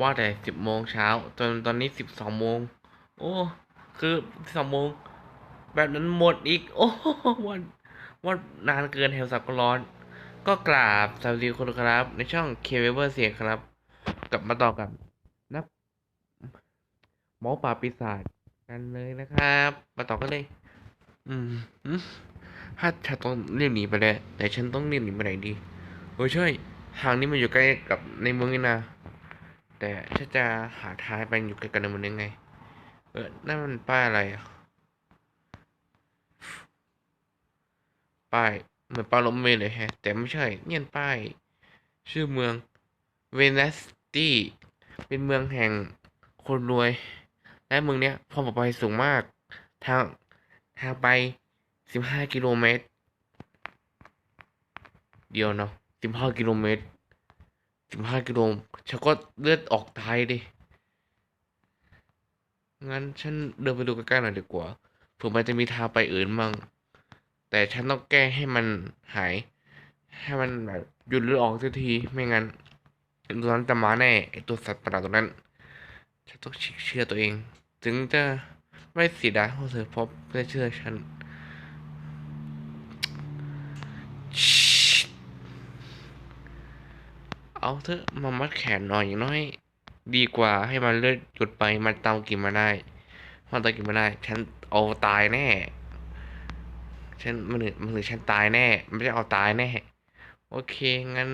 ว่าแต่สิบโมงเช้าจนตอนนี้สิบสองโมง โอ้ คือสองโมง แบบนั้นหมดอีก โอ้วันวันนานเกินแถวสับก็ร้อน ก็กราบสวัสดีคุณครับ ในช่องเคเวอร์เสียงครับ กลับมาต่อกับนับหมอป่าปีศาจกันเลยนะครับ มาต่อกันเลย อืมอืมถ้าฉันต้องเรียกหนีไปเลยแต่ฉันต้องเรียกหนีไปไหนดีโอ้ยช่ทางนี้มันอยู่ใกล้กับในเมืองนี่นะ แต่ถ้าจะหาท้ายไปอยู่ไกลกันในเมืองยังไง เออนั่นมันป้ายอะไรป้ายเหมือนป้ายรถเมล์เลยฮะ แต่ไม่ใช่เนี่ยป้าย ชื่อเมืองเวนัสตี้เป็นเมืองแห่งคนรวย และเมืองเนี้ยความปลอดภัยสูงมาก ทางทางไปสิบห้ากิโลเมตร เดียวเนาะสิบห้ากิโลเมตร สิบห้ากิโลฉันก็เลือดออกตายดิ งั้นฉันเดินไปดูใกล้ๆหน่อยดีกว่าเผื่อมันจะมีทางไปอื่นมั่ง แต่ฉันต้องแก้ให้มันหาย ให้มันแบบหยุดเลือดออกสักที ไม่งั้นตัวนั้นจะมาแน่ไอตัวสัตว์ประหลาดตัวนั้น ฉันต้องเชื่อตัวเอง ถึงจะไม่เสียดายของเธอเพราะเพื่เชื่อฉัน เอาเถอะมามัดแขนหน่อยอย่างน้อย ดีกว่าให้มันเลือดหยุดไปมันตามกินมาได้มันตามกินมาได้ ฉันเอาตายแน่ ฉันมันหรือมันหรือฉันตายแน่ ไม่ใช่เอาตายแน่ โอเคงั้น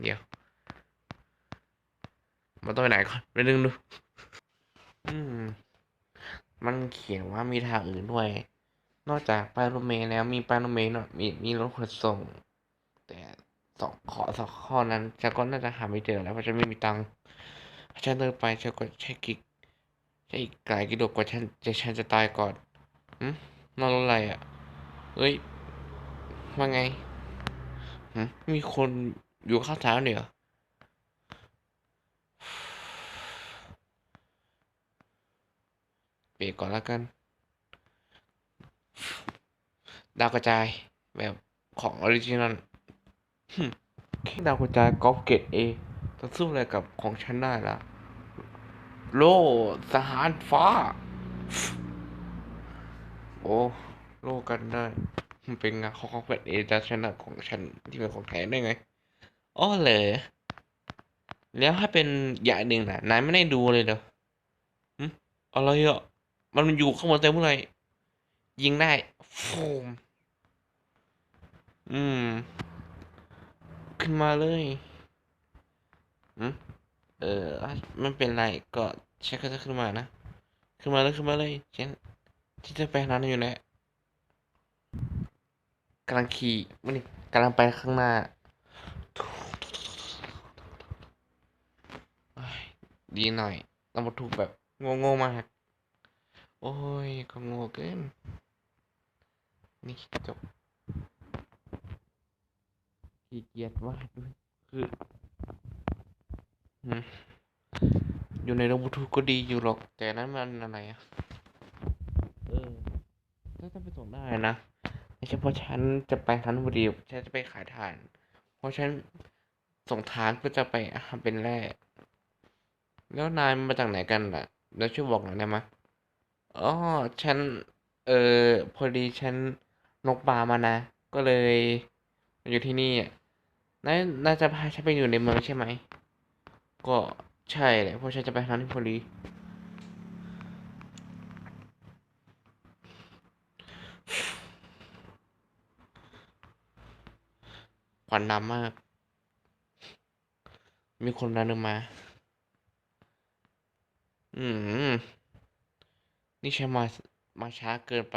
เดี๋ยวมาต้องไปไหนก่อนไปนึงดู อืม มันเขียนว่ามีทางอื่นด้วย นอกจากป้ายรถเมล์แล้วมีป้ายรถเมล์เนาะมีมีรถขนส่ง แต่ สองข้อสองข้อนั้นฉันก็น่าจะหาไม่เจอแล้วเพราะฉันไม่มีตังค์ถ้าฉันเดินไปฉันก็ใช้กิกใช้อีกหลกิโลกว่าฉันจะฉันจะตายก่อนอืมนอนรถอะไรอะเฮ้ยว่าไงมมีคนอยู่ข้างทางเนี่ยเหรอเบรกก่อนแล้วกัน ดาวกระจายแบบของออริจินอล แค่ดาวกระจายกอล์ฟเกรดเอจะสู้อะไรกับของฉันได้ล่ะ โล่สหารฟ้า โอ้โล่กันได้ มันเป็นงานของกอล์ฟเกรดเอจะชนะของฉันที่เป็นของแท้ได้ไงอ้อเหรอแล้วถ้าเป็นอย่างหนึ่งนะนายไม่ได้ดูเลยเหรอหึอะไรอะมันอยู่ข้างบนเต็มเมื่อไหร่ยิงได้ โฟม อืม ขึ้นมาเลยอืมเออไม่เป็นไรก็ฉันก็จะขึ้นมานะ ขึ้นมาเลยขึ้นมาเลยฉันที่จะไปนั้นอยู่แหละกำลังขี่ไม่นี่กำลังไปข้างหน้าดีหน่อยเรามาถูกแบบโง่ๆมาก โอ้ยก็โง่เกิน นี่จบ ขี้เกียจวาดด้วยคือหืมอยู่ในระบบทูก็ดีอยู่หรอก แต่นั้นมันอะไรอะเออก็จะไปส่งได้นะไม่ใช่เพราะฉันจะไปทันพอดีฉันจะไปขายถ่าน เพราะฉันส่งทานเพื่อจะไปทำเป็นแร่แล้วนายมาจากไหนกันล่ะ แล้วช่วยบอกหน่อยได้ไหมยอ๋อฉัน เออพอดีฉันนกปลามานะ ก็เลยมาอยู่ที่นี่อะ นายน่าจะพาฉันไปอยู่ในเมืองใช่ไหม ก็ใช่แหละเพราะฉันจะไปทางที่พอดีควันดำมาก มีคนดันลงมา อืม นี่ฉันมา มาช้าเกินไป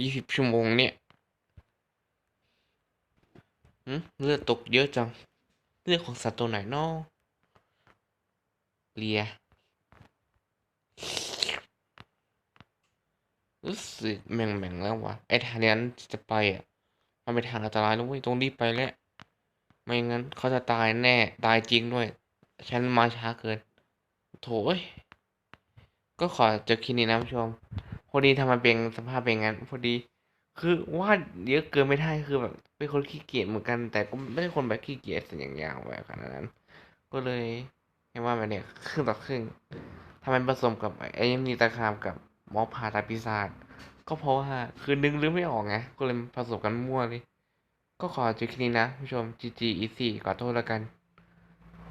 ยี่สิบชั่วโมงเนี่ย เลือดตกเยอะจัง เลือดของสัตว์ตัวไหนนอเลียรู้สึกแม่งๆแล้ววะไอ้ทางนั้นจะไปอะ มันเป็นทางอันตรายแล้วเว้ยต้องรีบไปแล้ว ไม่งั้นเขาจะตายแน่ ตายจริงด้วย ฉันมาช้าเกิน โถยก็ขอจบคลิปนี้นะผู้ชม พอดีทำไมเป็นสภาพเป็นงั้น พอดี คือวาดเยอะเกินไม่ได้คือแบบเป็นคนขี้เกียจเหมือนกัน แต่ก็ไม่ใช่คนแบบขี้เกียจสัอย่างยาวแบบขนาดนั้น ก็เลยให้ว่าแบบเนี้ยครึ่งต่อครึ่งทำไมผสมกับไอ้นีตาคามกับหมอผ่าตาปีศาจก็เพราะว่าคือนึกหรือไม่ออกไงก็เลยผสมกันมั่วเลย ก็ขอจบคลิปนี้นะผู้ชม GG easy ขอโทษแล้วกัน